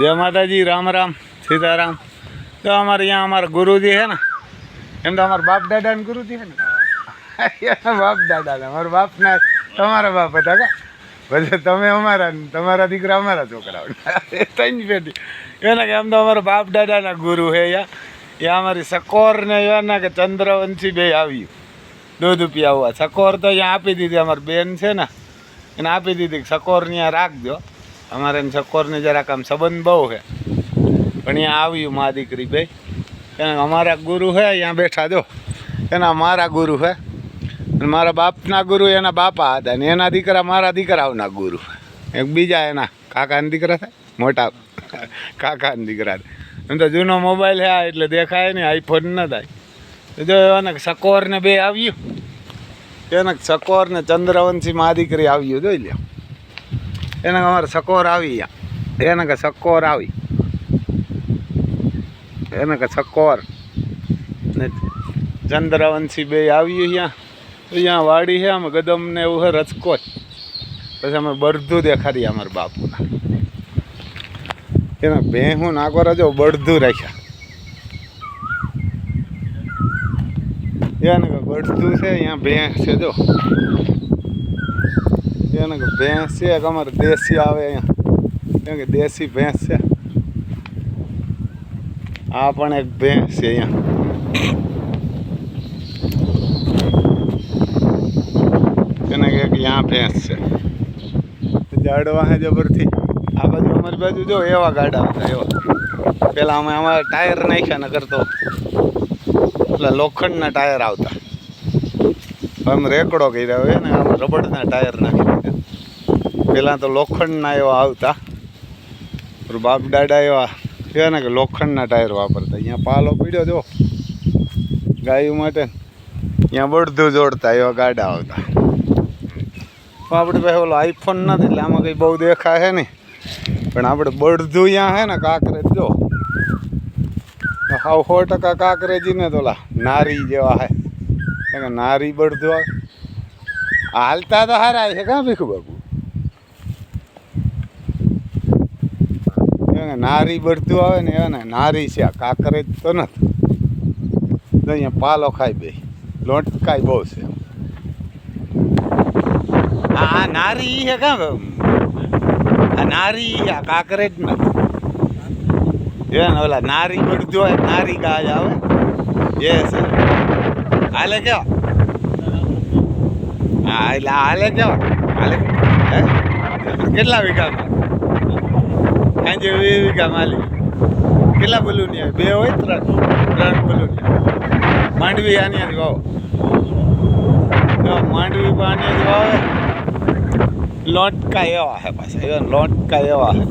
જય માતાજી, રામ રામ, સીતારામ. તો અમારે અહીંયા અમારા ગુરુજી છે ને, એમ તો અમારા બાપ દાદાને ગુરુજી છે ને? બાપ દાદાને અમારા બાપના તમારા બાપ હતા કા? પછી તમે અમારા તમારા દીકરા અમારા છોકરાઓ. એ ત્રણ પેઢી. એને કે એમ તો અમારા બાપ દાદાના ગુરુ છે યા. એ અમારી સકોર ને એના કે ચંદ્રવંશી બે આવ્યું. દૂધ પીવા સકોર તો અહીંયા આપી દીધી અમારી બેન છે ને. એને આપી દીધી સકોર ત્યાં રાખજો. અમારે એમ સકોરને જરાક આમ સંબંધ બહુ છે. પણ અહીંયા આવ્યું મા દીકરી બે એને અમારા ગુરુ છે અહીંયા બેઠા જો. એના મારા ગુરુ છે અને મારા બાપના ગુરુ, એના બાપા હતા. ને એના દીકરા મારા દીકરાઓના ગુરુ એક બીજા એના કાકાના દીકરા થાય. મોટા કાકાના દીકરા થાય. એમ તો જૂનો મોબાઈલ આ, એટલે દેખાય નહીં. આઈફોન ન થાય. જો એને સકોર ને બે આવ્યું. એને સકોર ને ચંદ્રવંશી મા દીકરી આવ્યું, જોઈ લ્યો. એને અમારે સકોર આવી એને કે સકોર આવી. એને કે સકોર. ને ચંદ્રવંશી બે આવ્યું અહીંયા અહીંયા વાડી છે અમે ગદમ ને એવું છે રચકો પછી અમે બળધું દેખાડીએ અમારા બાપુના. એના ભેહું નાગો રજો બળધું રાખ્યા. એને બળધું છે, અહીંયા ભેંસ છે, જો. એને કે ભેંસ છે એક અમારે દેશી આવે અહીંયા. કેમ કે દેશી ભેંસ છે. આ પણ એક ભેંસ છે અહીંયા. એને કે કે यहाँ ભેંસ છે. ઝાડવા હે જબરથી. આ બાજુ અમારી બાજુ જો એવા ગાડા હતા એવા. પેલા અમે અમારા ટાયર નાખ્યા ને કરતો પેલા લોખંડના ટાયર આવતા. અમે રેકડો કર્યા હોય ને, આમ રબડના ટાયર નાખી દીધા પહેલાં તો લોખંડના એવા આવતા. બાપ દાદા એવા છે ને કે લોખંડના ટાયર વાપરતા. અહીંયા પાલો પીડ્યો, જો. ગાયો માટે અહીંયા બળધું જોડતા એવા ગાડા આવતા. આપણે પાસે ઓલો આઈફોન નથી એટલે આમાં કંઈ બહુ દેખાય છે નહીં. પણ આપણે બળધું અહીંયા છે ને, કાંકરેજ, જો. હાવ સો ટકા કાંકરેજી ને તો ઓલા નારી જેવા હે. નારી આવે હાલતા તો હારા છે, કાં ભીખુ બાપુ નારી બળતું આવે ને એને નારી છે, આ કાંકરેજ તો નથી. તો અહીંયા પાલો ખાઈ બે લોટકાઈ બહુ છે. આ નારી છે કાં આ નારી આ કાંકરેજ નથી. એ ને ઓલા નારી બળધું હોય, નારી ગાય આવે. એ છે. હાલે કેવા હા એટલે હાલે કેવા હાલે કેટલા વીઘામાં? સાંજે વી વીઘા માલી કેટલા બલૂની આવે બે હોય ત્રણ. ત્રણ બલૂની માંડવી આની આની વાવો. માંડવી પાણી વાવે. લોટકા એવા હે પાછા. એવા લોટકા એવા હે.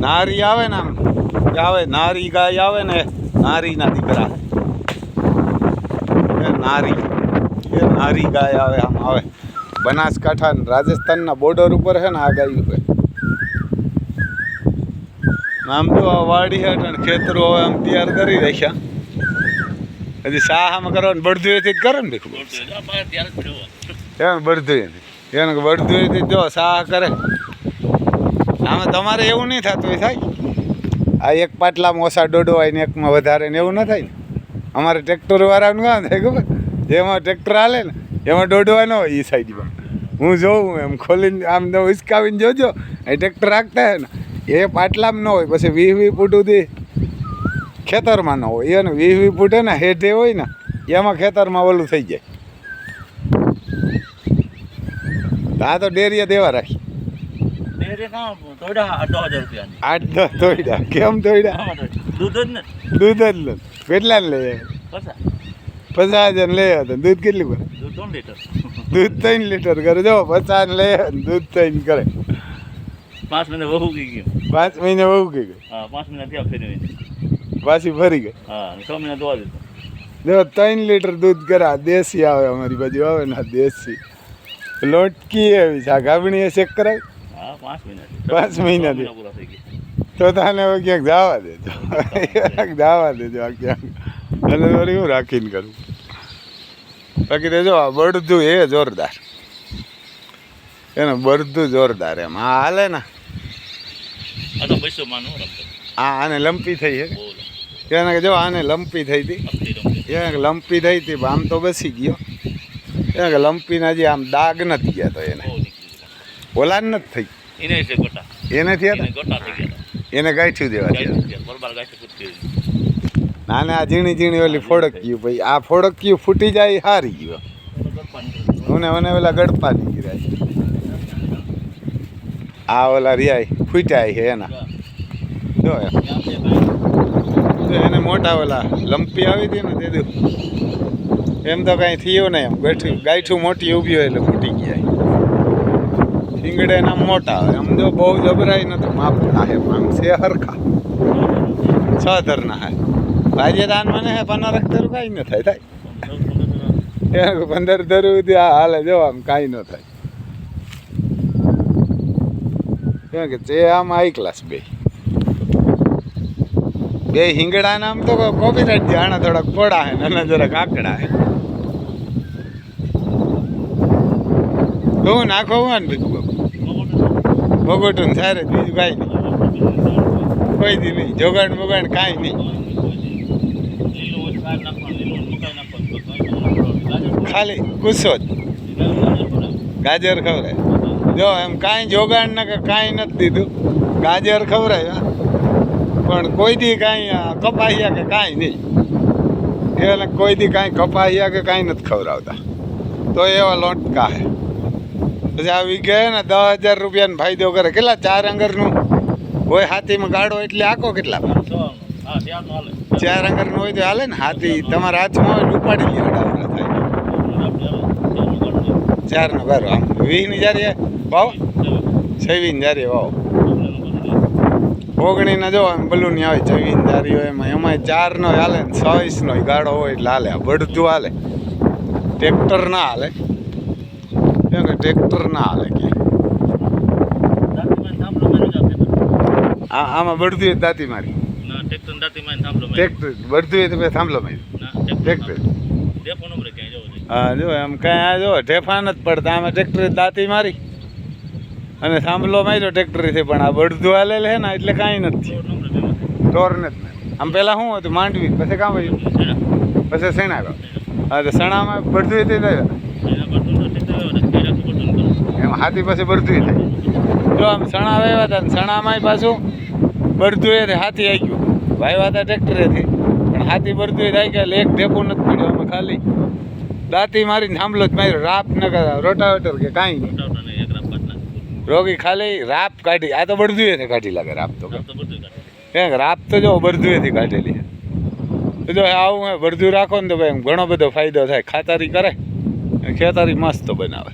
નારી આવે ને આમ. આવે, નારી ગાય આવે ને, નારીના દીકરા. એ નારી ગાય આવે, આમ આવે. બનાસકાંઠા ને રાજસ્થાનના બોર્ડર ઉપર છે ને આ ગાયું છે. આમ તો વાડી હેઠ અને ખેતરો હવે આમ તૈયાર કરી રાખ્યા. હજી શાહ કરો ને બળદુએથી જ કરે ને દેખું એમ બળદું એથી એને કે બળદું જો શાહ કરે. આમાં તમારે એવું નહીં થતું થાય આ એક પાટલામાં ઓછા દોડો હોય ને એકમાં વધારે ને એવું ન થાય ને. અમારે ટ્રેક્ટર વાળાનું કામ થાય ખબર? જેમાં ટ્રેક્ટર હાલે ને એમાં દોડવા ન હોય એ સાઈડમાં હું જોઉં એમ ખોલીને આમ તો ઉચકાવીને જોજો. એ ટ્રેક્ટર રાખતા હે ને એ પાટલામાં ન હોય પછી વીસ વીસ ફૂટ સુધી ખેતરમાં ન હોય. એને વીસ વીસ ફૂટ ને હેઠે હોય ને એમાં ખેતરમાં ઓલું થઈ જાય. તો આ તો ડેરીએ દેવા રાખી. આઠ દસ તોડ્યા કેમ તોડ્યા દૂધ જ લે. કેટલા લે? પચાસ. જણ લઈ તો દૂધ કેટલી કરે? દૂધ ત્રણ લીટર. કરે. જો પચાસ લઈ લે દૂધ ત્રણ કરે. પાંચ મહિના વહુ ગઈ ગયું. પાંચ મહિને વહુ ગઈ. ગયું હા પાંચ મહિના ત્યાં ફેરવી. પાછી ફરી ગઈ. હા છ મહિના દોવા દીધો જો ત્રણ લીટર દૂધ કરા. દેશી આવે અમારી બાજુ આવે ને દેશી. લોટકી એવી છે આ ગાબણી ચેક કરાવી પાંચ મહિના પાંચ મહિના પૂરા થઈ ગયા. તો તને હવે ક્યાંક જવા દેજો ક્યાંક જવા દેજો આ ક્યાંક. અને વળી હું રાખીને કરું. બાકી તો જો આ બળદું એ જોરદાર. એને બળદું જોરદાર એમ. હા હાલે ને. આ આને લંપી થઈ છે એને કે જો આને લંપી થઈ હતી. એને લંપી થઈ હતી આમ તો બેસી ગયો. એને કે લંપીના જે આમ દાગ નથી ગયા તો એને. ઓલા નથી થઈ. એને એને થયા હતા ગયા એને ગાંઠ્યું દેવા ના આ ઝીણી ઝીણી ઓલી ફોડક્યું ભાઈ. આ ફોડક્યું ફૂટી જાય હારી ગયો. મને મને ઓલા ગડપા નીકળ્યા આ ઓલા રિયાય ફૂટ્યા છે એના. જો એને મોટા ઓલા લંપી આવી હતી ને તે દી એમ તો કાંઈ થયું નહીં એમ. ગાંઠું ગાંઠું મોટી ઊભી હોય એટલે ફૂટી ગયા શીંગડે મોટા હોય આમ જો બહુ જબરાય નથી. માપના હે, આમ છે હરખા. છ ધરના હે. રાજ્યદાન મને હે, પંદર ધરું કાંઈ ન થાય થાય. પંદર ધરું સુધી આ હાલે, જો આમ કાંઈ ન થાય. કેમ કે તે આમ હાઈ ક્લાસ બે. બે હિંગડા નામ તો કોપીરાઇટ જાણે થોડાક પડા હે, નાના જરાક આકડા હે. હું નાખો ને બીજું ભગોટું સારે બીજું કાંઈ નહીં. કોઈ દી નહીં. જોગાણ બોગાણ કાંઈ નહીં. ખાલી ગુસ્સો જ. ગાજર ખવડાય. જો, એમ કાંઈ જોગાણ ને કાંઈ નથી દીધું. ગાજર ખવડાય. પણ કોઈ દી કાંઈ કપાહિયા કે કાંઈ નહીં. એને કોઈ દી કાંઈ કપાહિયા કે કાંઈ નથી ખવડાવતા. તો એવા લોટકા હે. પછી આ ગયા ને દસ હજાર રૂપિયાનો ફાયદો કરે. કેટલા? ચાર અંગરનું. હોય હાથીમાં ગાડો એટલે આખો કેટલા? ચાર અંગરનું હોય તો હાલે ને હાથી. તમારા હાથમાં હોય ઉપાડી લે અડાવડા થાય. ચાર નો ગારો આમ વી ની જારી વાવ છવ્વીસની જારી વાવ ઓગણી ના જો બલુ બલૂની આવે છવ્વીસની જારી હોય એમાં. એમાં ચાર નો હાલે ને છવ્વીસ નો ગાડો હોય એટલે હાલે. બળતું હાલે. ટ્રેક્ટર ના હાલે. કેમ કે ટ્રેક્ટર ના હાલે કે આ આમાં તો દાંતી મારી ટ્રેક્ટર બળતું હોય તો મેં થાંભલો મારી ટ્રેક્ટર હા જો એમ કાંઈ આ જો ઢેફા નથી પડતા આમાં ટ્રેક્ટરે દાંતી મારી અને થાંભલો માર્યો ટ્રેક્ટરથી પણ આ બળદું હાલે છે ને એટલે કાંઈ નથી ટોર નથી આમ પહેલાં શું હતું માંડવી પછી કામ પછી શેણા ગયો હા તો સણામાં બળદું તે થાય એમ હાથી પાછી બળદું થાય. જો આમ સણા વાવ્યા હતા ને સણામાંય પાછું બળદું એ હાથી આવી ગયું. વાવ્યા હતા ટ્રેક્ટરેથી. પણ હાથી બળદું એ થાય ગયા એક ઢેપું નથી પડ્યો આમાં ખાલી. દાંતી મારીને થાંભલો જ માર્યો, રાપ ન કરતા રોટાવેટર કે કાંઈ નહીં. રોગી ખાલી રાપ કાઢી, આ તો બળદુએથી કાઢી લાગે, રાપ તો કેમ રાપ તો જો બળદુએથી કાઢેલી. છે જો આવું બળદું રાખો ને તો ભાઈ ઘણો બધો ફાયદો થાય. ખાતરી કરે, ખેતરી મસ્ત બનાવે.